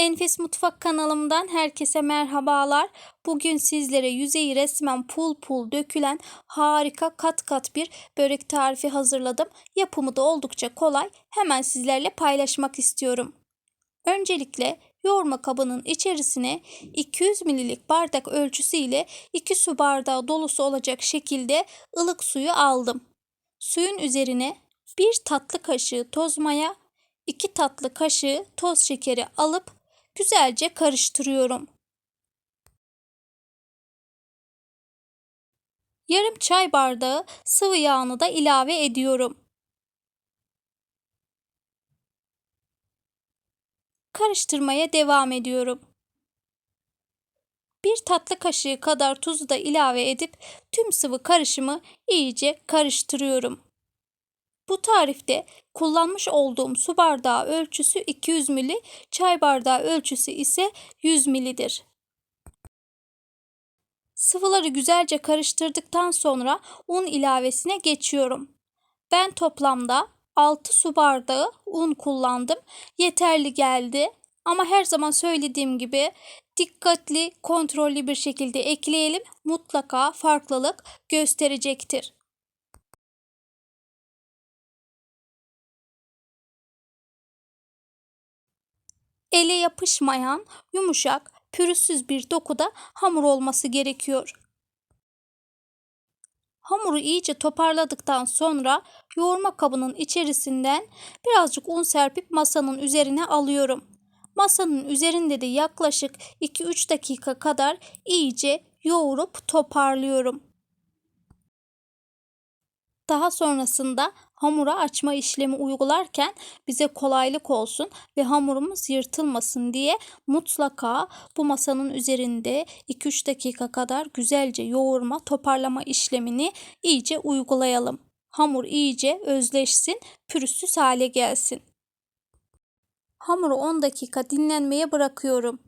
Enfes Mutfak kanalımdan herkese merhabalar. Bugün sizlere yüzeyi resmen pul pul dökülen harika kat kat bir börek tarifi hazırladım. Yapımı da oldukça kolay. Hemen sizlerle paylaşmak istiyorum. Öncelikle yoğurma kabının içerisine 200 ml'lik bardak ölçüsü ile 2 su bardağı dolusu olacak şekilde ılık suyu aldım. Suyun üzerine 1 tatlı kaşığı toz maya, 2 tatlı kaşığı toz şekeri alıp güzelce karıştırıyorum. Yarım çay bardağı sıvı yağını da ilave ediyorum. Karıştırmaya devam ediyorum. Bir tatlı kaşığı kadar tuzu da ilave edip tüm sıvı karışımı iyice karıştırıyorum. Bu tarifte kullanmış olduğum su bardağı ölçüsü 200 ml, çay bardağı ölçüsü ise 100 ml'dir. Sıvıları güzelce karıştırdıktan sonra un ilavesine geçiyorum. Ben toplamda 6 su bardağı un kullandım. Yeterli geldi. Ama her zaman söylediğim gibi dikkatli, kontrollü bir şekilde ekleyelim. Mutlaka farklılık gösterecektir. Ele yapışmayan, yumuşak, pürüzsüz bir dokuda hamur olması gerekiyor. Hamuru iyice toparladıktan sonra yoğurma kabının içerisinden birazcık un serpip masanın üzerine alıyorum. Masanın üzerinde de yaklaşık 2-3 dakika kadar iyice yoğurup toparlıyorum. Daha sonrasında hamura açma işlemi uygularken bize kolaylık olsun ve hamurumuz yırtılmasın diye mutlaka bu masanın üzerinde 2-3 dakika kadar güzelce yoğurma, toparlama işlemini iyice uygulayalım. Hamur iyice özleşsin, pürüzsüz hale gelsin. Hamuru 10 dakika dinlenmeye bırakıyorum.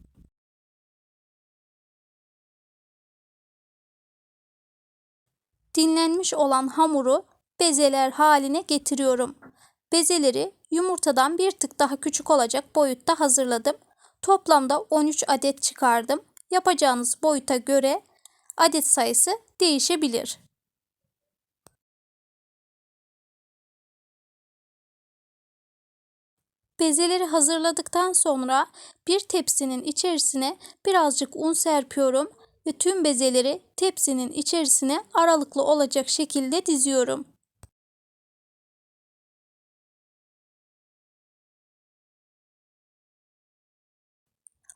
Dinlenmiş olan hamuru bezeler haline getiriyorum. Bezeleri yumurtadan bir tık daha küçük olacak boyutta hazırladım. Toplamda 13 adet çıkardım. Yapacağınız boyuta göre adet sayısı değişebilir. Bezeleri hazırladıktan sonra bir tepsinin içerisine birazcık un serpiyorum ve tüm bezeleri tepsinin içerisine aralıklı olacak şekilde diziyorum.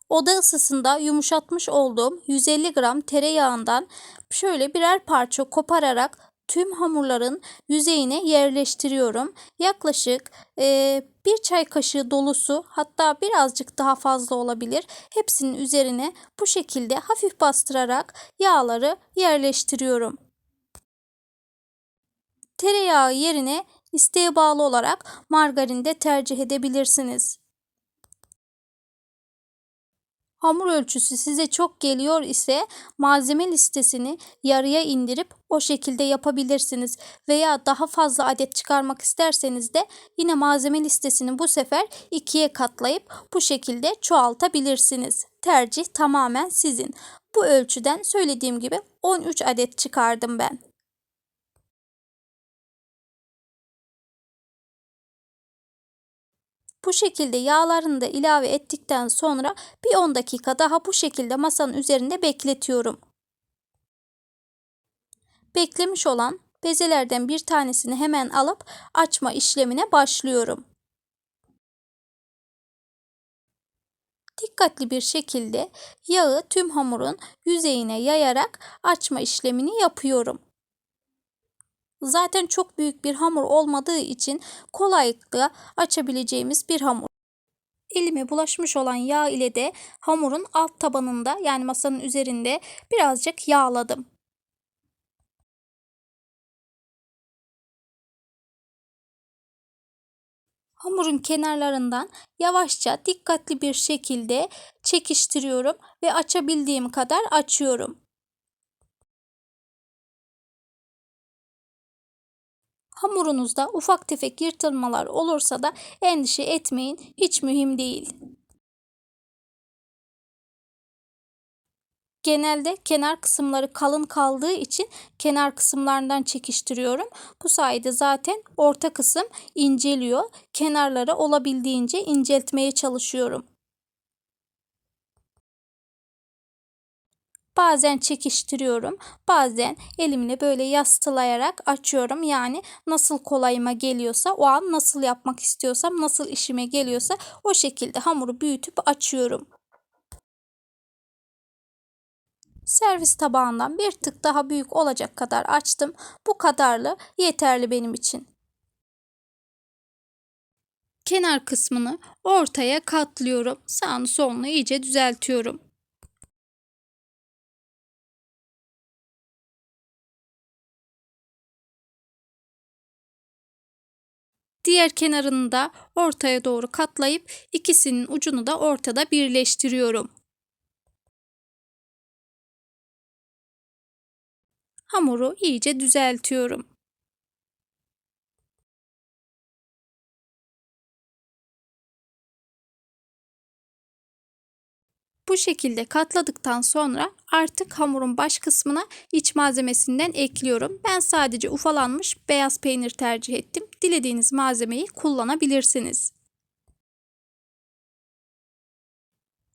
Oda ısısında yumuşatmış olduğum 150 gram tereyağından şöyle birer parça kopararak tüm hamurların yüzeyine yerleştiriyorum. Yaklaşık e, bir çay kaşığı dolusu hatta birazcık daha fazla olabilir. Hepsinin üzerine bu şekilde hafif bastırarak yağları yerleştiriyorum. Tereyağı yerine isteğe bağlı olarak margarin de tercih edebilirsiniz. Hamur ölçüsü size çok geliyor ise malzeme listesini yarıya indirip o şekilde yapabilirsiniz. Veya daha fazla adet çıkarmak isterseniz de yine malzeme listesini bu sefer ikiye katlayıp bu şekilde çoğaltabilirsiniz. Tercih tamamen sizin. Bu ölçüden söylediğim gibi 13 adet çıkardım ben. Bu şekilde yağlarını da ilave ettikten sonra bir 10 dakika daha bu şekilde masanın üzerinde bekletiyorum. Beklemiş olan bezelerden bir tanesini hemen alıp açma işlemine başlıyorum. Dikkatli bir şekilde yağı tüm hamurun yüzeyine yayarak açma işlemini yapıyorum. Zaten çok büyük bir hamur olmadığı için kolaylıkla açabileceğimiz bir hamur. Elime bulaşmış olan yağ ile de hamurun alt tabanında yani masanın üzerinde birazcık yağladım. Hamurun kenarlarından yavaşça dikkatli bir şekilde çekiştiriyorum ve açabildiğim kadar açıyorum. Hamurunuzda ufak tefek yırtılmalar olursa da endişe etmeyin, hiç mühim değil. Genelde kenar kısımları kalın kaldığı için kenar kısımlarından çekiştiriyorum. Bu sayede zaten orta kısım inceliyor. Kenarlara olabildiğince inceltmeye çalışıyorum. Bazen çekiştiriyorum. Bazen elimle böyle yastılayarak açıyorum. Yani nasıl kolayıma geliyorsa o an nasıl yapmak istiyorsam nasıl işime geliyorsa o şekilde hamuru büyütüp açıyorum. Servis tabağından bir tık daha büyük olacak kadar açtım. Bu kadarlı yeterli benim için. Kenar kısmını ortaya katlıyorum. Sağını solunu iyice düzeltiyorum. Diğer kenarını da ortaya doğru katlayıp ikisinin ucunu da ortada birleştiriyorum. Hamuru iyice düzeltiyorum. Bu şekilde katladıktan sonra artık hamurun baş kısmına iç malzemesinden ekliyorum. Ben sadece ufalanmış beyaz peynir tercih ettim. Dilediğiniz malzemeyi kullanabilirsiniz.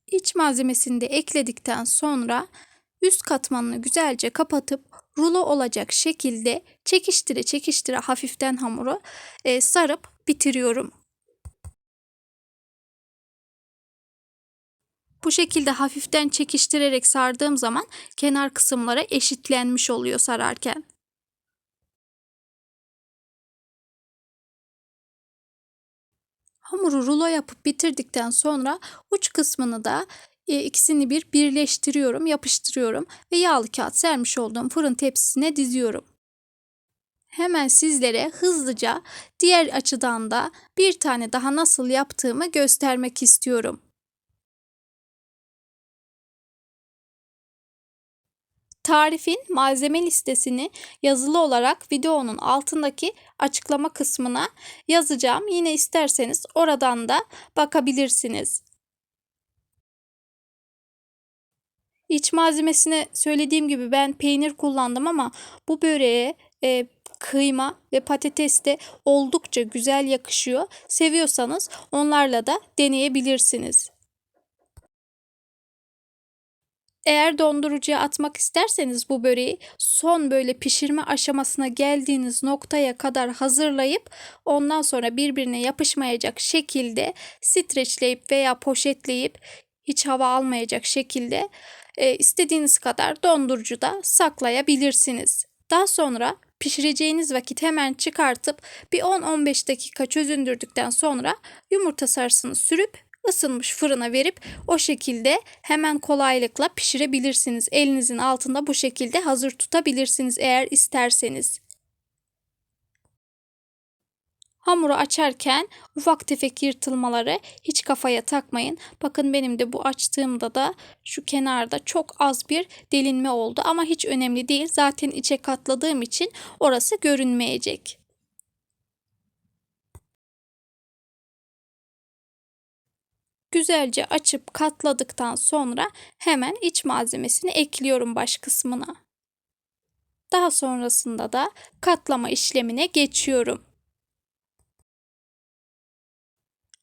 İç malzemesini de ekledikten sonra üst katmanını güzelce kapatıp rulo olacak şekilde çekiştire çekiştire hafiften hamuru e, sarıp bitiriyorum. Bu şekilde hafiften çekiştirerek sardığım zaman kenar kısımlara eşitlenmiş oluyor sararken. Hamuru rulo yapıp bitirdikten sonra uç kısmını da e, ikisini bir birleştiriyorum, yapıştırıyorum ve yağlı kağıt sermiş olduğum fırın tepsisine diziyorum. Hemen sizlere hızlıca diğer açıdan da bir tane daha nasıl yaptığımı göstermek istiyorum. Tarifin malzeme listesini yazılı olarak videonun altındaki açıklama kısmına yazacağım. Yine isterseniz oradan da bakabilirsiniz. İç malzemesine söylediğim gibi ben peynir kullandım ama bu böreğe e, kıyma ve patates de oldukça güzel yakışıyor. Seviyorsanız onlarla da deneyebilirsiniz. Eğer dondurucuya atmak isterseniz bu böreği son böyle pişirme aşamasına geldiğiniz noktaya kadar hazırlayıp ondan sonra birbirine yapışmayacak şekilde streçleyip veya poşetleyip hiç hava almayacak şekilde e, istediğiniz kadar dondurucuda saklayabilirsiniz. Daha sonra pişireceğiniz vakit hemen çıkartıp bir 10-15 dakika çözündürdükten sonra yumurta sarısını sürüp ısınmış fırına verip o şekilde hemen kolaylıkla pişirebilirsiniz. Elinizin altında bu şekilde hazır tutabilirsiniz eğer isterseniz. Hamuru açarken ufak tefek yırtılmaları hiç kafaya takmayın. Bakın benim de bu açtığımda da şu kenarda çok az bir delinme oldu ama hiç önemli değil. Zaten içe katladığım için orası görünmeyecek. Güzelce açıp katladıktan sonra hemen iç malzemesini ekliyorum baş kısmına. Daha sonrasında da katlama işlemine geçiyorum.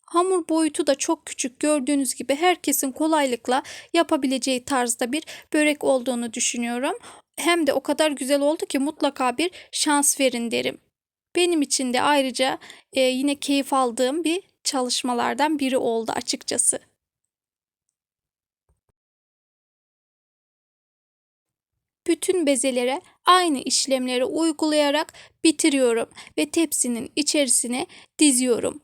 Hamur boyutu da çok küçük gördüğünüz gibi herkesin kolaylıkla yapabileceği tarzda bir börek olduğunu düşünüyorum. Hem de o kadar güzel oldu ki mutlaka bir şans verin derim. Benim için de ayrıca e, yine keyif aldığım bir çalışmalardan biri oldu açıkçası. Bütün bezelere aynı işlemleri uygulayarak bitiriyorum ve tepsinin içerisine diziyorum.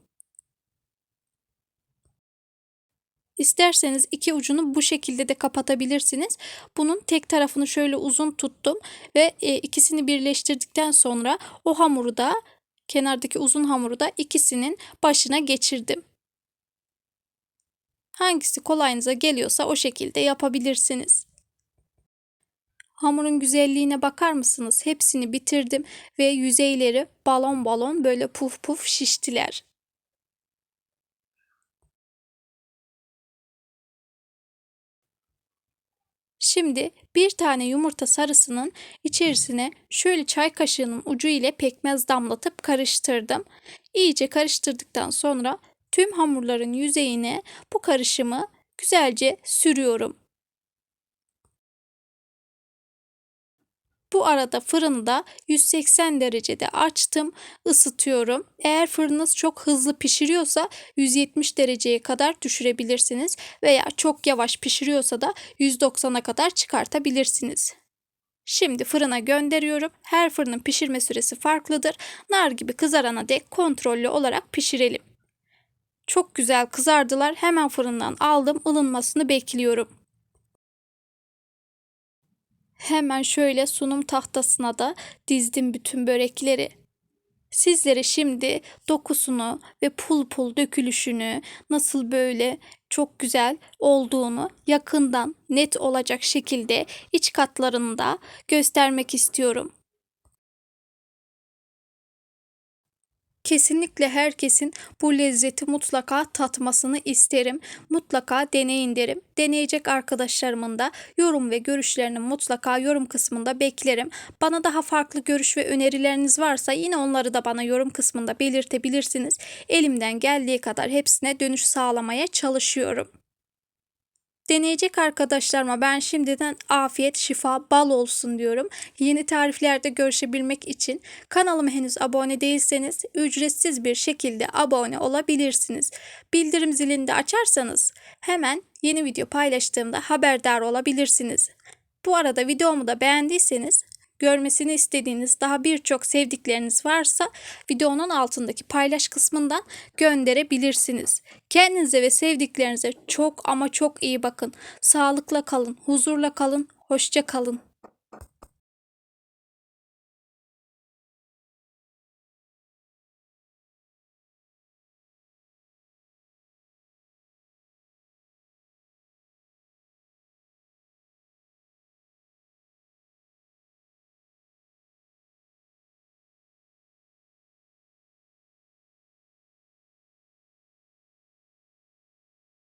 İsterseniz iki ucunu bu şekilde de kapatabilirsiniz. Bunun tek tarafını şöyle uzun tuttum ve e, ikisini birleştirdikten sonra o hamuru da kenardaki uzun hamuru da ikisinin başına geçirdim. Hangisi kolayınıza geliyorsa o şekilde yapabilirsiniz. Hamurun güzelliğine bakar mısınız? Hepsini bitirdim ve yüzeyleri balon balon böyle puf puf şiştiler. Şimdi bir tane yumurta sarısının içerisine şöyle çay kaşığının ucu ile pekmez damlatıp karıştırdım. İyice karıştırdıktan sonra tüm hamurların yüzeyine bu karışımı güzelce sürüyorum. Bu arada fırını da 180 derecede açtım, ısıtıyorum. Eğer fırınınız çok hızlı pişiriyorsa 170 dereceye kadar düşürebilirsiniz veya çok yavaş pişiriyorsa da 190'a kadar çıkartabilirsiniz. Şimdi fırına gönderiyorum. Her fırının pişirme süresi farklıdır. Nar gibi kızarana dek kontrollü olarak pişirelim. Çok güzel kızardılar. Hemen fırından aldım. ılınmasını bekliyorum. Hemen şöyle sunum tahtasına da dizdim bütün börekleri. Sizlere şimdi dokusunu ve pul pul dökülüşünü nasıl böyle çok güzel olduğunu yakından net olacak şekilde iç katlarını da göstermek istiyorum. Kesinlikle herkesin bu lezzeti mutlaka tatmasını isterim. Mutlaka deneyin derim. Deneyecek arkadaşlarımın da yorum ve görüşlerini mutlaka yorum kısmında beklerim. Bana daha farklı görüş ve önerileriniz varsa yine onları da bana yorum kısmında belirtebilirsiniz. Elimden geldiği kadar hepsine dönüş sağlamaya çalışıyorum. Deneyecek arkadaşlarıma ben şimdiden afiyet, şifa, bal olsun diyorum. Yeni tariflerde görüşebilmek için kanalıma henüz abone değilseniz ücretsiz bir şekilde abone olabilirsiniz. Bildirim zilini de açarsanız hemen yeni video paylaştığımda haberdar olabilirsiniz. Bu arada videomu da beğendiyseniz görmesini istediğiniz daha birçok sevdikleriniz varsa videonun altındaki paylaş kısmından gönderebilirsiniz. Kendinize ve sevdiklerinize çok ama çok iyi bakın. Sağlıkla kalın, huzurla kalın, hoşça kalın.